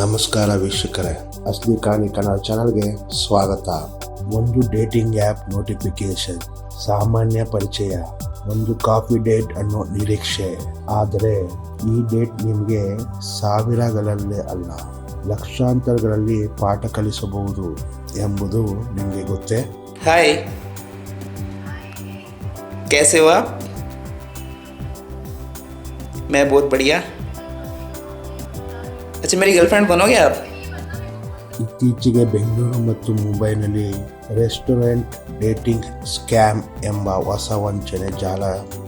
ನಮಸ್ಕಾರ ವೀಕ್ಷಕರೇ ಅಸ್ಲಿ ಕಾಣಿ ಕನ್ನಡ ಚಾನಲ್ಗೆ ಸ್ವಾಗತ ಒಂದು ಡೇಟಿಂಗ್ ಆ್ಯಪ್ ನೋಟಿಫಿಕೇಶನ್ ಸಾಮಾನ್ಯ ಪರಿಚಯ ಒಂದು ಕಾಫಿ ಡೇಟ್ ಅನ್ನೋ ನಿರೀಕ್ಷೆ ಆದರೆ ಈ ಡೇಟ್ ನಿಮಗೆ ಸಾವಿರಗಳಲ್ಲಿ ಅಲ್ಲ ಲಕ್ಷಾಂತರಗಳಲ್ಲಿ ಪಾಠ ಕಲಿಸಬಹುದು ಎಂಬುದು ನಿಮಗೆ ಗೊತ್ತೇ हाय कैसे हो आप मैं बहुत बढ़िया अच्छा मेरी गर्लफ्रेंड बनोगे आप ಇತ್ತೀಚೆಗೆ ಬೆಂಗಳೂರು ಮತ್ತು ಮುಂಬೈನಲ್ಲಿ ರೆಸ್ಟೋರೆಂಟ್ ಡೇಟಿಂಗ್ ಸ್ಕ್ಯಾಮ್ ಎಂಬ ಹೊಸ ವಂಚನೆ ಜಾಲ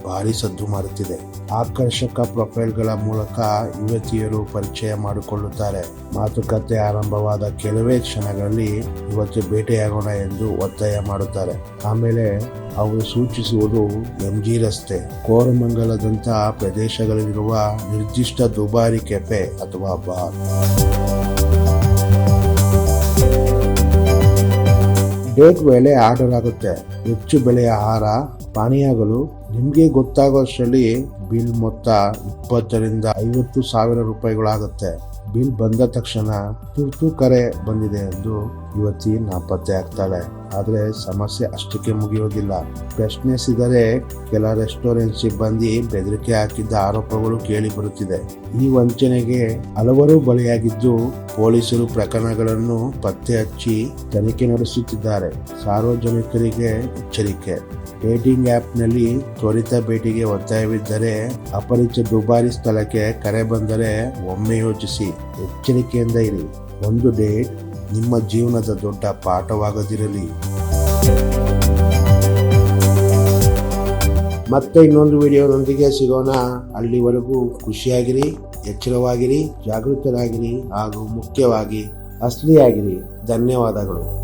ಭಾರಿ ಸದ್ದು ಮಾಡುತ್ತಿದೆ ಆಕರ್ಷಕ ಪ್ರೊಫೈಲ್ಗಳ ಮೂಲಕ ಯುವತಿಯರು ಪರಿಚಯ ಮಾಡಿಕೊಳ್ಳುತ್ತಾರೆ. ಮಾತುಕತೆ ಆರಂಭವಾದ ಕೆಲವೇ ಕ್ಷಣಗಳಲ್ಲಿ ಇವತ್ತು ಭೇಟಿಯಾಗೋಣ ಎಂದು ಒತ್ತಾಯ ಮಾಡುತ್ತಾರೆ. ಆಮೇಲೆ ಅವರು ಸೂಚಿಸುವುದು ಎಂಜಿ ರಸ್ತೆ. ಕೋರಮಂಗಲದಂತಹ ಪ್ರದೇಶಗಳಲ್ಲಿರುವ ನಿರ್ದಿಷ್ಟ ದುಬಾರಿ ಕೆಫೆ ಅಥವಾ ಬಾರ್. ಡೇಟ್ ವೇಳೆ ಆರ್ಡರ್ ಆಗುತ್ತೆ. ಹೆಚ್ಚು ಬೆಲೆಯ ಆಹಾರ, ಪಾನೀಯಗಳು, ನಿಮಗೆ ಗೊತ್ತಾಗೋಷ್ಟರಲ್ಲಿ ಬಿಲ್ ಮೊತ್ತ ಇಪ್ಪತ್ತರಿಂದ ಐವತ್ತು ಸಾವಿರ ರೂಪಾಯಿಗಳಾಗುತ್ತೆ. ಬಿಲ್ ಬಂದ ತಕ್ಷಣ ತುರ್ತು ಕರೆ ಬಂದಿದೆ ಎಂದು ಯುವತಿ ನಾಪತ್ತೆ ಆಗ್ತಾಳೆ. ಆದರೆ ಸಮಸ್ಯೆ ಅಷ್ಟಕ್ಕೆ ಮುಗಿಯೋದಿಲ್ಲ. ಪ್ರಶ್ನಿಸಿದರೆ ಕೆಲ ರೆಸ್ಟೋರೆಂಟ್ ಸಿಬ್ಬಂದಿ ಬೆದರಿಕೆ ಹಾಕಿದ್ದ ಆರೋಪಗಳು ಕೇಳಿ ಬರುತ್ತಿದೆ. ಈ ವಂಚನೆಗೆ ಹಲವರು ಬಲಿಯಾಗಿದ್ದು ಪೊಲೀಸರು ಪ್ರಕರಣಗಳನ್ನು ಪತ್ತೆ ಹಚ್ಚಿ ತನಿಖೆ ನಡೆಸುತ್ತಿದ್ದಾರೆ. ಸಾರ್ವಜನಿಕರಿಗೆ ಎಚ್ಚರಿಕೆ. ಡೇಟಿಂಗ್ ಆ್ಯಪ್ನಲ್ಲಿ ತ್ವರಿತ ಭೇಟಿಗೆ ಒತ್ತಾಯವಿದ್ದರೆ ಅಪರಿಚಿತ ದುಬಾರಿ ಸ್ಥಳಕ್ಕೆ ಕರೆ ಬಂದರೆ ಒಮ್ಮೆ ಯೋಚಿಸಿ. ಎಚ್ಚರಿಕೆಯಿಂದ ಇರಿ. ಒಂದು ಡೇಟ್ ನಿಮ್ಮ ಜೀವನದ ದೊಡ್ಡ ಪಾಠವಾಗದಿರಲಿ. ಮತ್ತೆ ಇನ್ನೊಂದು ವಿಡಿಯೋನೊಂದಿಗೆ ಸಿಗೋಣ. ಅಲ್ಲಿವರೆಗೂ ಖುಷಿಯಾಗಿರಿ, ಎಚ್ಚರವಾಗಿರಿ, ಜಾಗೃತರಾಗಿರಿ ಹಾಗೂ ಮುಖ್ಯವಾಗಿ ಅಸ್ಲಿಯಾಗಿರಿ. ಧನ್ಯವಾದಗಳು.